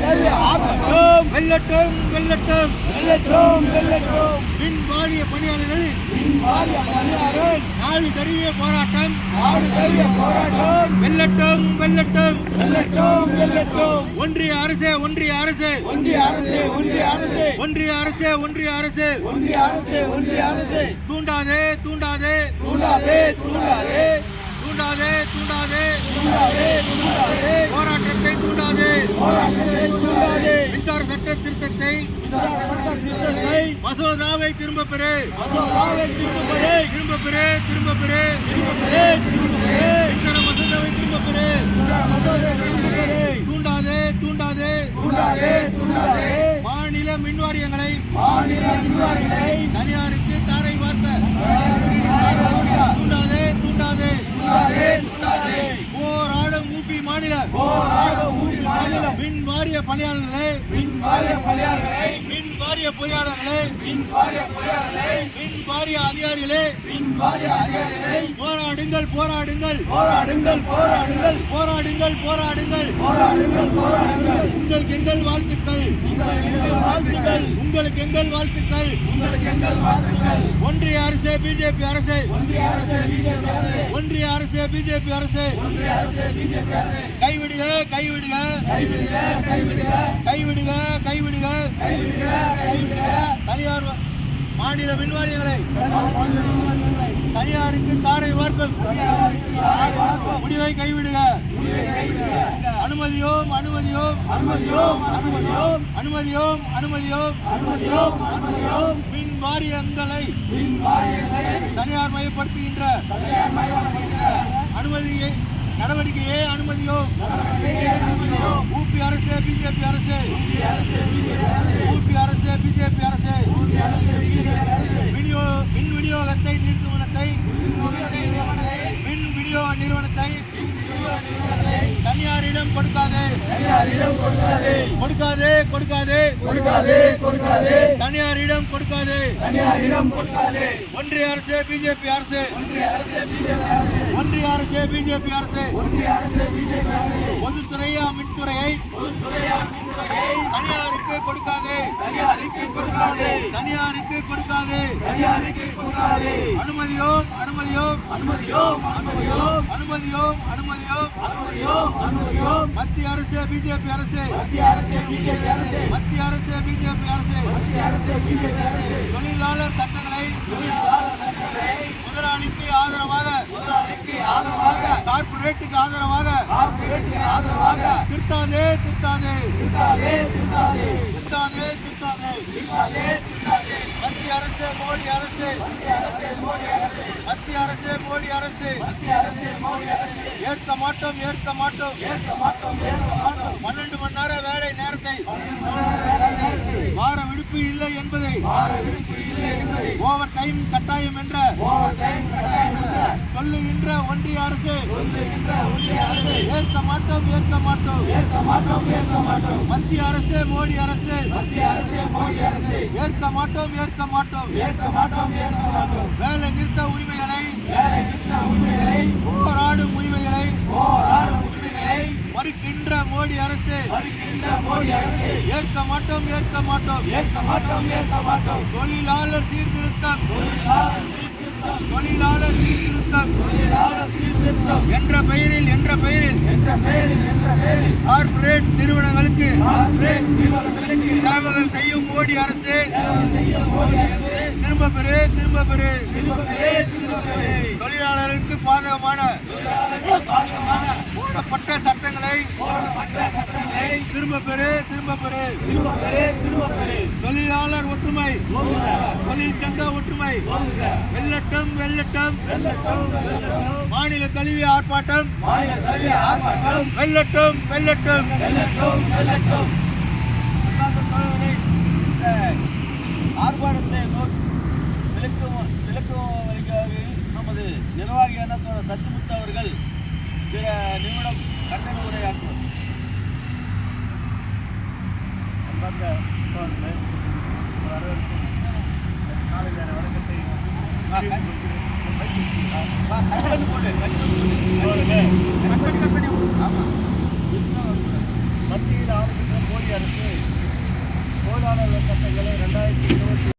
தழுவிய வெல்லட்டும் வெல்லட்டும். வெல்லட்டும் வெல்லட்டும். மின் வாரிய பணியாளர்களின் நாடு தழுவிய போராட்டம். நாடு தழுவிய போராட்டம். வெல்லட்டும் வெல்லட்டும். வெல்லட்டும் வெல்லட்டும். ஒன்றிய அரசு ஒன்றிய அரசு. ஒன்றிய அரசு ஒன்றிய அரசு. ஒன்றிய அரசு ஒன்றிய அரசு. ஒன்றிய அரசு ஒன்றிய அரசு. தூண்டாதே தூண்டாதே. தூண்டாதே தூண்டாதே. தூண்டாதே தூண்டாதே. தூண்டாதே தூண்டாதே. போராட்டத்தை தூண்டாதே. போராட்டத்தை சட்ட திருத்தத்தை மசோதாவை திரும்ப பெறு. திரும்பப்பெறு திரும்ப பெறு திரும்ப பெறு. திரும்பப்பெறு திரும்பப்பெறு மின்சார மசோதாவை திரும்ப பெறு. தூண்டாதே தூண்டாதே. தூண்டாதே தூண்டாதே மாநில மின் வாரியங்களை மாநில நிர்வாகிகளை தனியாருக்கு தாரை வார்த்த தூண்டாதே தூண்டாதே. தூண்டாதே தூண்டாதே போராடும் ஊபி மாநில. போராடும் ஊழி மின் வாரிய பணியாளர்களே. மின் வாரிய பணியாளர்களை. மின் வாரிய பொறியாளர்களே. மின் வாரிய பொறியாளர்களை. மின் வாரிய அதிகாரிகளே. மின் வாரிய அதிகாரிகளை. போராடுங்கள் போராடுங்கள். போராடுங்கள் போராடுங்கள். போராடுங்கள் போராடுங்கள். போராடுங்கள் போராடுங்கள். உங்களுக்கு எங்கள் வாழ்த்துக்கள். வாழ்த்துக்கள். உங்களுக்கு எங்கள் வாழ்த்துக்கள். உங்களுக்கு எங்கள் வாழ்த்துக்கள். ஒன்றிய அரசு பிஜேபி அரசு. ஒன்றிய அரசு பிஜேபி அரசு. ஒன்றிய அரசு பிஜேபி அரசு. ஒன்றிய அரசு பிஜேபி அரசு. கைவிடுக கைவிடுக. கைவிடுக கைவிடுக. கைவிடுக கைவிடுக. கைவிடுக கைவிடுக. தனியார் மாநில மின்வாரியங்களை தனியாருக்கு தாரை வார்க்கும் முடிவை கைவிடுக. அனுமதியோம் அனுமதியோம். அனுமதியோம். அனுமதியோம் அனுமதியோம். அனுமதியோம் அனுமதியோம் அனுமதியோம் மின் வாரியங்களை தனியார் மயப்படுத்துகின்ற அனுமதியை நடவடிக்கையே அனுமதியோம். அனுமதியோம் ஊபி அரசு பிஜேபி அரசு. ஊபி அரசு பிஜேபி தனியாரிடம் கொடுக்காதே. தனியாரிடம் கொடுக்காதே. கொடுக்காதே கொடுக்காதே. கொடுக்காதே கொடுக்காதே. தனியாரிடம் கொடுக்காதே. தனியாரிடம் கொடுக்காதே. ஒன்றிய அரசு பிஜேபி அரசு. ஒன்றிய அரசு பிஜேபி அரசு. ஒன்றிய அரசு பிஜேபி அரசு. ஒன்றிய அரசு பிஜேபி அரசு. பொதுத்துறையா மின்துறையை. பொதுத்துறையா மின்துறையை. தனியாருக்கு கொடுக்காதே. தனியாருக்கு கொடுக்காதே. தனியாருக்கு கொடுக்காதே. தனியாருக்கு கொடுக்காதே. அனுமதியோம் அனுமதியோம். அனுமதியோம் அனுமதியோம். அனுமதியோம் அனுமதியோம். அனுமதியோம் அனுமதியோம். மத்திய அரசு பிஜேபி அரசு. மத்திய அரசு பிஜேபி அரசு. மத்திய அரசு பிஜேபி அரசு. மத்திய அரசு பிஜேபி அரசு. தொழிலாளர் சட்டங்களை முதலாளிக்கு ஆதரவாக முதலாளிக்கு ஆதரவாக கார்ப்பரேட்டுக்கு ஆதரவாக கார்ப்பரேட்டுக்கு ஆதரவாக. திருத்தாதே. திருத்தாதே திருத்தாதே. திருத்தாதே திருத்தாதே. திருத்தாதே மத்திய அரசு மோடி அரசு. மத்திய அரசு மோடி அரசு. ஏற்க மாட்டோம் ஏற்க மாட்டோம். பன்னெண்டு மணி நேர வேலை நேரத்தை வார விடுப்பு இல்லை என்பதை ஓவர் டைம் கட்டாயம் என்ற சொல்லுகின்ற ஒன்றிய அரசு. சொல்லுகின்ற ஒன்றிய அரசு. ஏற்க மாட்டோம் ஏற்க மாட்டோம். ஏற்க மாட்டோம் ஏற்க மாட்டோம். மத்திய அரசு மோடி அரசு. மத்திய அரசு மோடி அரசு. ஏற்க மாட்டோம் ஏற்க மாட்டோம். ஏற்க மாட்டோம் ஏற்க மாட்டோம். வேலை நிறுத்த உரிமைகளை. வேலை நிறுத்த உரிமைகளை. போராடும் உரிமைகளை. போராடும் உரிமைகளை. மறுக்கின்ற மோடி அரசு. மறுக்கின்ற மோடி அரசு. ஏற்க மாட்டோம் ஏற்க மாட்டோம். ஏற்க மாட்டோம் ஏற்க மாட்டோம். தொழிலாளர் சீர்திருத்தம். தொழிலாளர் தொழிலாளர் சீர்திருத்தம் தொழிலாளர் சீர்திருத்தம். என்ற பெயரில் என்ற பெயரில் என்ற பெயரில் என்ற பெயரில் கார்ப்பரேட் நிறுவனங்களுக்கு கார்ப்பரேட் நிறுவனங்களுக்கு சேவைகள் செய்யும் மோடி அரசு. திரும்ப பெறு திரும்ப பெறு. தொழிலாளருக்கு பாதகமான பாதகமான போடப்பட்ட சட்டங்களை போடப்பட்ட சட்டங்களை திரும்ப பெறு திரும்ப பெறு. திரும்பவே தொழிலாளர் ஒற்றுமை. தொழிற்சங்க ஒற்றுமை. வெள்ளட்டம் வெள்ளட்டம் மாநில தழுவிய ஆர்ப்பாட்டம். வெள்ளட்டம் வெள்ளட்டம் ஆர்ப்பாட்டத்தை விளக்கும் விளக்கும் நமது நிர்வாகியான சத்யமுத்து அவர்கள் சில நிமிடம் கண்டன உரை வரவேற்கும் நாளைக்கான வணக்கத்தை மத்தியில் ஆரம்பித்த மோடி அரசு தொழிலாளர்கள் சட்டங்களை ரெண்டாயிரத்தி இருபத்தி